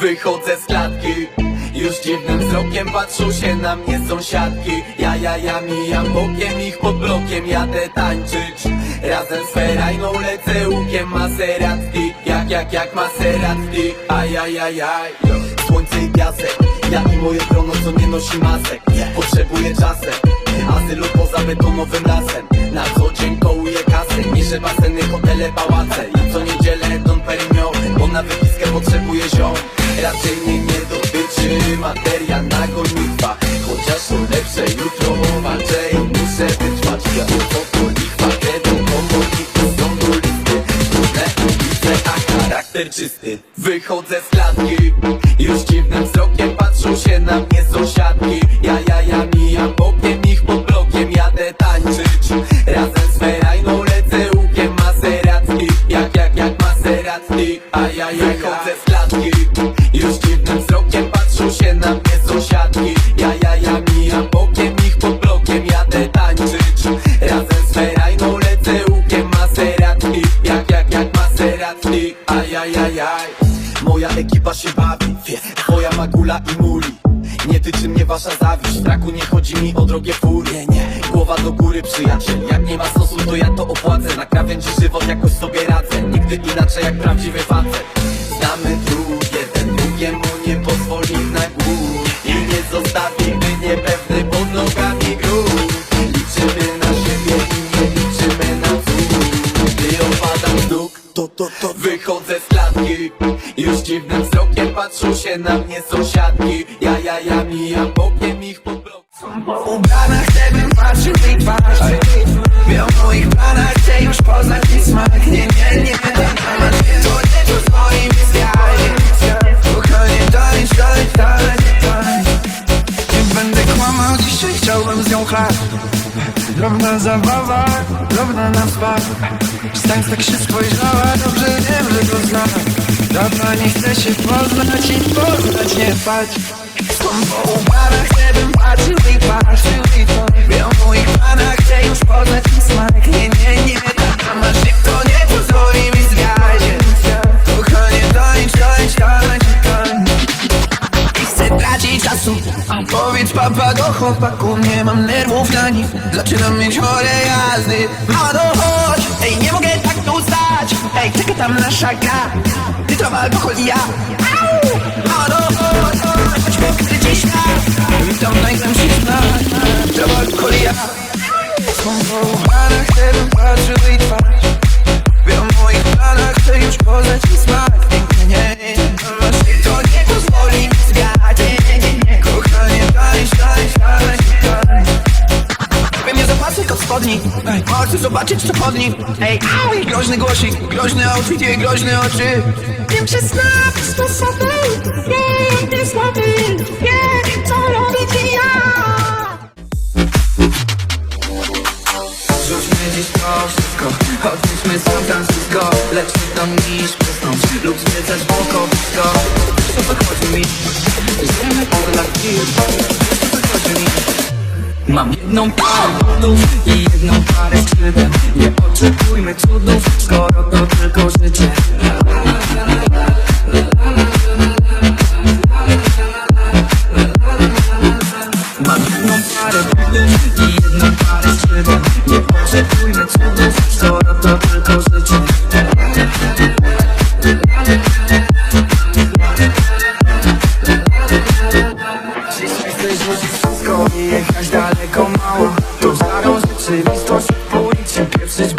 Wychodzę z klatki Już dziwnym wzrokiem patrzą się na mnie sąsiadki. Ja, ja, ja mijam bokiem ich pod blokiem Jadę tańczyć. Razem z ferajną lecę łukiem Maseratki Jak, jak, jak Maseratki Ajajajaj Słońce i piasek Ja i moje grono co nie nosi masek Potrzebuję czasem. Azylu poza betonowym lasem. Na co dzień kołuję kasę Niżę baseny, hotele, pałace. I co niedzielę Don Perignon Bo na wypiskę potrzebuję ziom. Raczej mnie nie dotyczy materia na gonitwa Chociaż to lepsze jutro walczę i muszę wytrwać. To to lichwa, kredą, komorniki są tu listy. Trudne ulice, a charakter czysty. Wychodzę z klatki Maserati A ja, ja, wychodzę z klatki. Już dziwnym wzrokiem patrzą się na mnie sąsiadki. Ja, ja, ja mijam bokiem ich pod blokiem Jadę tańczyć. Razem z ferajną lecę łukiem Maserati. Jak, jak, jak Maserati Ajajajaj Moja ekipa się bawi Twoja magula i muli nie tyczy mnie wasza zawiść. W traku nie chodzi mi o drogie furie. Nie, głowa do góry przyjaciel. Jak nie ma sosu to ja to opłacę. Na krawędzi żywot jakoś sobie radzę. Nigdy inaczej jak prawdziwy facet. Znamy tu jeden drugiemu nie pozwoli na głód. I nie zostawi gdy niepewny pod nogami grób Liczymy na siebie i nie liczymy na cud. Gdy opadam z nóg to, to, to Wychodzę z klatki. Już dziwnym wzrokiem patrzą się na mnie sąsiadki. Ja, ja, ja mijam bokiem ich pod blok Ubrana chcę bym patrzył w jej twarz Wie o moich planach, chcę już poznać jej smak Nie, nie, nie, to nie pozwoli mi zwiać Kochanie, tańcz, tańcz, tańcz, tańcz Nie będę kłamał, dzisiaj chciałbym z nią chlać. Drobna zabawa, drobna na spad Stań tak się spojrzała, dobrze wiem, że go znam. Dawno nie chcę się poznać i poznać nie spać Powiedz papa do chłopaku Nie mam nerwów na nich Zaczynam mieć chore jazdy A no chodź, ej nie mogę tak tu stać Ej, czeka tam nasza gra Ty alkohol i ja Au! A no chodź, chodź, chodźmy odkryć świat Witam najgłębszy znak Ty alkohol i ja Są chcę bym patrzył i twarz Wiem o moich planach, chcę już poznać ich smak Nie, nie, nie, spodni. Ej, Chcę zobaczyć co pod nim. Ej, au, i groźny głosik. Groźny outfit, jej groźne oczy. Wiem, że znasz sposoby Nie, nie słaby Nie, co robić ja? Rzućmy dziś to wszystko. Odnieśmy San Francisco Lepszy to niż przesnąć Lub zwiedzać wąkowisko Wiesz o co chodzi mi. Żyjemy po lat Mam jedną parę butów i jedną parę skrzydeł Nie oczekujmy cudów, skoro to tylko życie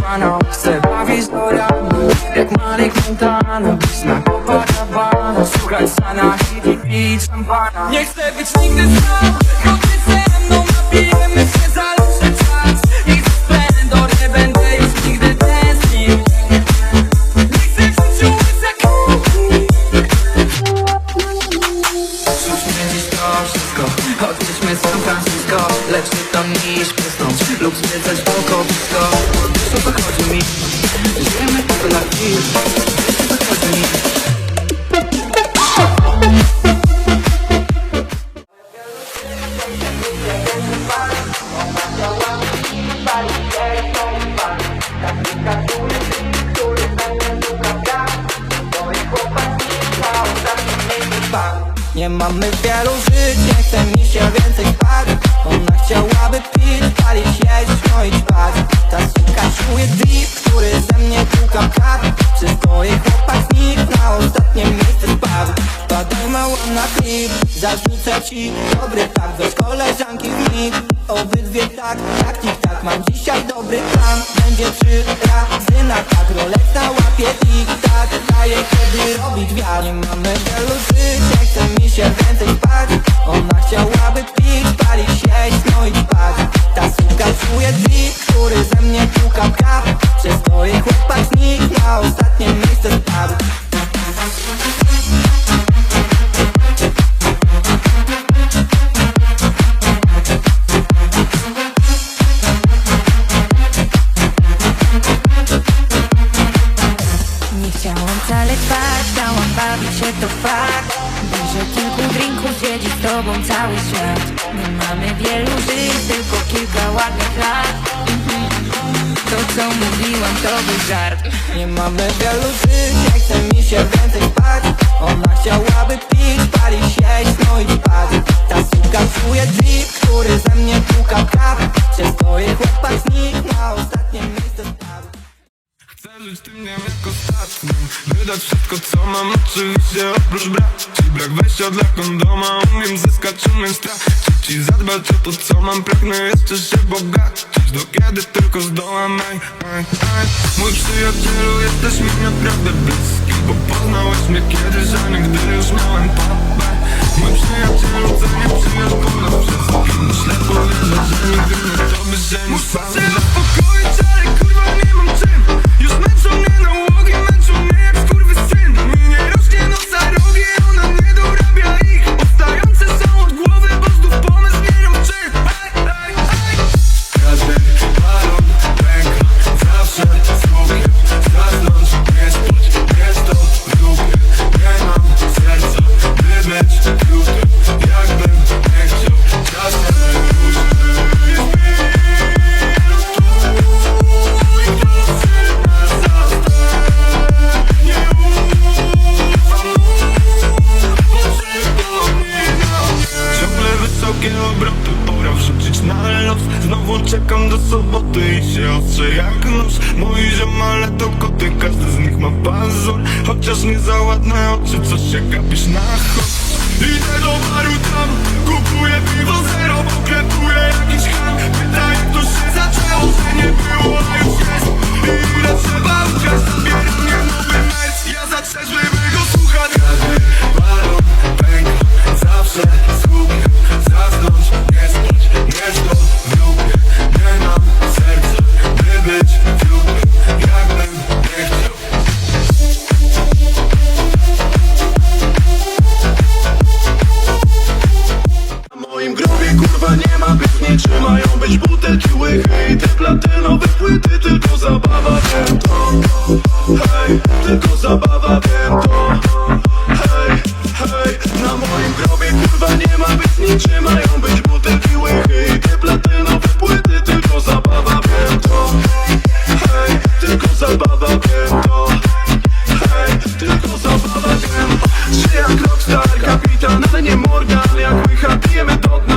banał Chcę bawić do rana, jak Malik Montana. Być na Copacabana, słuchać sana i pić szampana Nie chcę być nigdy sam, bo ty ze mną napijemy się za Odjedźmy San Francisco Lecz nie to niż przysnąć Lub zwiedzać Wiesz wychodzi mi Żyjemy tylko na chwilę Życie wychodzi Nie mamy wielu żyć, nie chce mi się więcej. Mnie puka kat Przystoję chłopak z nich, na ostatnie miejsce spadł. Padaj mało na klip, zarzucę ci Dobry tak, weź koleżanki w nich. Obydwie tak, tak, tik tak. Mam dzisiaj dobry plan, będzie trzy razy na tak Rolex na łapie, tik tak Daję kiedy robić wiatr. Nie mamy wielu żyć, nie chce mi się więcej spać. Ona chciałaby pić, palić, wcale spać, chciałam bawić się to fakt. Bliżej kilku drinków siedzi z tobą cały świat. Nie mamy wielu żyć, tylko kilka ładnych lat. To co mówiłam to był żart. Nie mamy wielu żyć, nie chce mi się więcej spać. Ona chciałaby pić, palić, jeść, no i oczywiście oprócz braci Brak wejścia dla kondoma Umiem zyskać, umiem stracić. I zadbać o to co mam Pragnę jeszcze się bogacić. Do kiedy tylko zdołam ej, ej, ej. Mój przyjacielu jesteś mi naprawdę bliski Bo poznałeś mnie kiedyś, a nie gdy już miałem papę. Mój przyjacielu cenię przyjaciół nas wszystkich Myślę powiedzieć, że nigdy nie to by się nie stało. Muszę się uspokoić, ale kurwa nie mam czym. Już męczą mnie męczą Chociaż nie za ładne oczy, co się gapisz na chod Idę do baru tam, kupuję piwo zero Bo klepuję jakiś ham, pyta jak to się zaczęło Że nie było, a już jest. I ile trzeba uciec, zabiera mnie nowy merc Ja za trzeźwy wiem to Hej, tylko zabawa, wiem to. Hej, hej Na moim grobie kurwa nie ma być niczy Mają być butelki łychy i te platynowe płyty? Tylko zabawa, wiem to. Hej, tylko zabawa, wiem to. Hej, tylko zabawa, wiem Czy jak rockstar, kapitan, ale nie Morgan. Jak łycha, pijemy do dna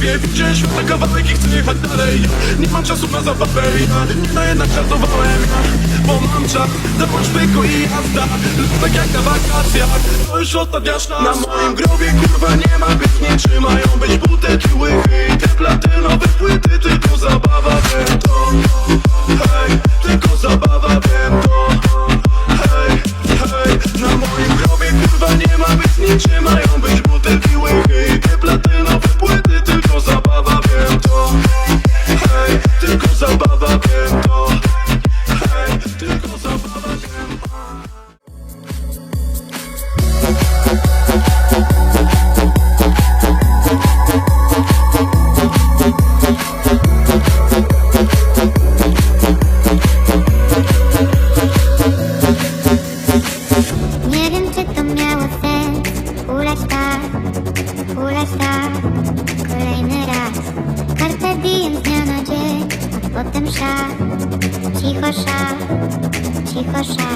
Bawię, widziałem świata kawałek i chcę jechać dalej. Nie mam czasu na zabawę, ja nie no jednak żartowałem. Bo mam czas, dołącz byku i jazda. Tak jak na wakacjach, to już ostatnia szansa Na moim grobie kurwa nie ma być niczy Mają być butelki łychy i te platynowe płyty Tylko zabawa, potem sza, Cicho sza, Cicho sza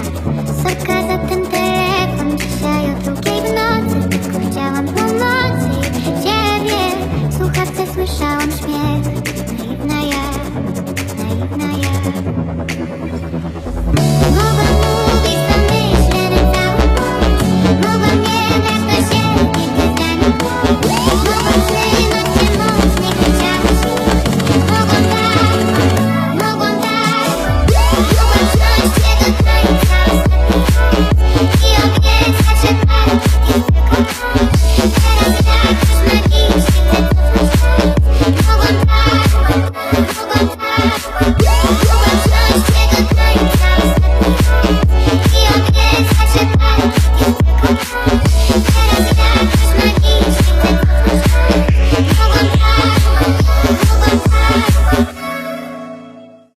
Sorka za ten